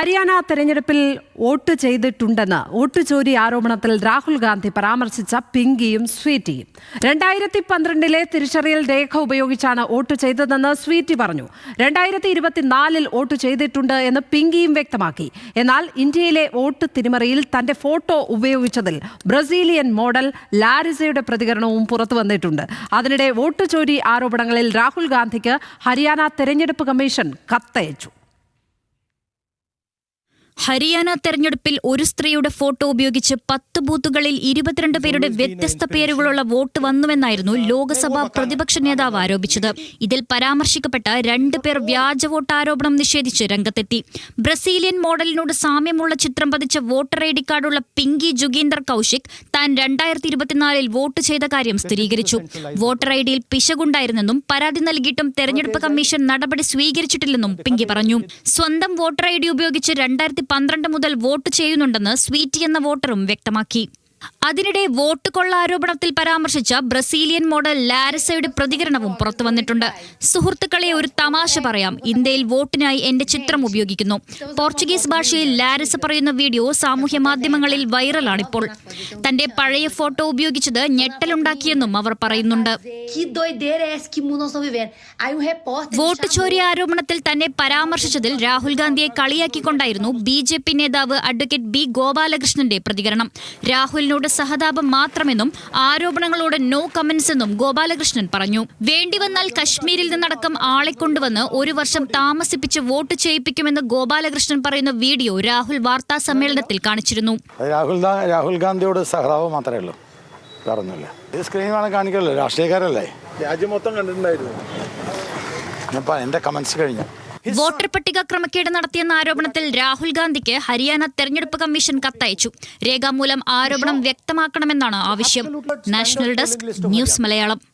ഹരിയാന തെരഞ്ഞെടുപ്പിൽ വോട്ട് ചെയ്തിട്ടുണ്ടെന്ന് വോട്ട് ചോരി ആരോപണത്തിൽ രാഹുൽ ഗാന്ധി പരാമർശിച്ച പിങ്കിയും സ്വീറ്റിയും. രണ്ടായിരത്തി പന്ത്രണ്ടിലെ തിരിച്ചറിയൽ രേഖ ഉപയോഗിച്ചാണ് വോട്ട് ചെയ്തതെന്ന് സ്വീറ്റി പറഞ്ഞു. രണ്ടായിരത്തി ഇരുപത്തിനാലിൽ വോട്ട് ചെയ്തിട്ടുണ്ട് എന്ന് പിങ്കിയും വ്യക്തമാക്കി. എന്നാൽ ഇന്ത്യയിലെ വോട്ട് തിരിമറിയിൽ തന്റെ ഫോട്ടോ ഉപയോഗിച്ചതിൽ ബ്രസീലിയൻ മോഡൽ ലാരിസയുടെ പ്രതികരണവും പുറത്തു വന്നിട്ടുണ്ട്. അതിനിടെ വോട്ട് ചോരി ആരോപണങ്ങളിൽ രാഹുൽ ഗാന്ധിക്ക് ഹരിയാന തെരഞ്ഞെടുപ്പ് കമ്മീഷൻ കത്തയച്ചു. ഹരിയാന തെരഞ്ഞെടുപ്പിൽ ഒരു സ്ത്രീയുടെ ഫോട്ടോ ഉപയോഗിച്ച് പത്ത് ബൂത്തുകളിൽ ഇരുപത്തിരണ്ട് പേരുടെ വ്യത്യസ്ത പേരുകളുള്ള വോട്ട് വന്നുവെന്നായിരുന്നു ലോക്സഭാ പ്രതിപക്ഷ നേതാവ് ആരോപിച്ചത്. ഇതിൽ പരാമർശിക്കപ്പെട്ട രണ്ട് പേർ വ്യാജ വോട്ട് ആരോപണം നിഷേധിച്ച് രംഗത്തെത്തി. ബ്രസീലിയൻ മോഡലിനോട് സാമ്യമുള്ള ചിത്രം പതിച്ച വോട്ടർ ഐ ഡി കാർഡുള്ള പിങ്കി ജുഗീന്ദർ കൌശിക് താൻ രണ്ടായിരത്തി ഇരുപത്തിനാലിൽ വോട്ട് ചെയ്ത കാര്യം സ്ഥിരീകരിച്ചു. വോട്ടർ ഐ ഡിയിൽ പിശകുണ്ടായിരുന്നെന്നും പരാതി നൽകിയിട്ടും തെരഞ്ഞെടുപ്പ് കമ്മീഷൻ നടപടി സ്വീകരിച്ചിട്ടില്ലെന്നും പിങ്കി പറഞ്ഞു. സ്വന്തം വോട്ടർ ഐ ഡി ഉപയോഗിച്ച് രണ്ടായിരത്തി പന്ത്രണ്ട് മുതൽ വോട്ട് ചെയ്യുന്നുണ്ടെന്ന് സ്വീറ്റി എന്ന വോട്ടറും വ്യക്തമാക്കി. അതിനിടെ വോട്ട് കൊള്ള ആരോപണത്തിൽ പരാമർശിച്ച ബ്രസീലിയൻ മോഡൽ ലാരിസയുടെ പ്രതികരണവും പുറത്തു വന്നിട്ടുണ്ട്. സുഹൃത്തുക്കളെ ഒരു തമാശ പറയാം. ഇന്ത്യയിൽ വോട്ടിനായി എന്റെ ചിത്രം ഉപയോഗിക്കുന്നു. പോർച്ചുഗീസ് ഭാഷയിൽ ലാരിസ പറയുന്ന വീഡിയോ സാമൂഹ്യ മാധ്യമങ്ങളിൽ വൈറലാണിപ്പോൾ. തന്റെ പഴയ ഫോട്ടോ ഉപയോഗിച്ചത് ഞെട്ടലുണ്ടാക്കിയെന്നും അവർ പറയുന്നുണ്ട്. Repórter. വോട്ട് ചോരി ആരോപണത്തിൽ തന്നെ പരാമർശിച്ചതിൽ രാഹുൽ ഗാന്ധിയെ കളിയാക്കിക്കൊണ്ടായിരുന്നു ബി ജെ പി നേതാവ് അഡ്വക്കേറ്റ് ബി ഗോപാലകൃഷ്ണന്റെ പ്രതികരണം. രാഹുലിനോട് സഹതാപം മാത്രമെന്നും ആരോപണങ്ങളോട് നോ കമന്റ്സ് എന്നും ഗോപാലകൃഷ്ണൻ പറഞ്ഞു. വേണ്ടിവന്നാൽ കശ്മീരിൽ നിന്നടക്കം ആളെ കൊണ്ടുവന്ന് ഒരു വർഷം താമസിപ്പിച്ച് വോട്ട് ചെയ്യിപ്പിക്കുമെന്ന് ഗോപാലകൃഷ്ണൻ പറയുന്ന വീഡിയോ രാഹുൽ വാർത്താ സമ്മേളനത്തിൽ കാണിച്ചിരുന്നു. രാഹുൽ രാഹുൽ ഗാന്ധിയോട് സഹതാപം മാത്രമേ ഉള്ളൂ. സ്ക്രീനാണ് കാണിക്കല്ലോ രാഷ്ട്രീയക്കാരല്ലേ? രാജ്യം മൊത്തം കണ്ടിട്ടുണ്ടായിരുന്നു. എന്റെ കമന്റ്സ് കഴിഞ്ഞു. വോട്ടർ പട്ടിക ക്രമക്കേട് നടത്തിയെന്ന ആരോപണത്തിൽ രാഹുൽ ഗാന്ധിക്ക് ഹരിയാന തെരഞ്ഞെടുപ്പ് കമ്മീഷൻ കത്തയച്ചു. രേഖാമൂലം ആരോപണം വ്യക്തമാക്കണമെന്നാണ് ആവശ്യം. National desk news Malayalam.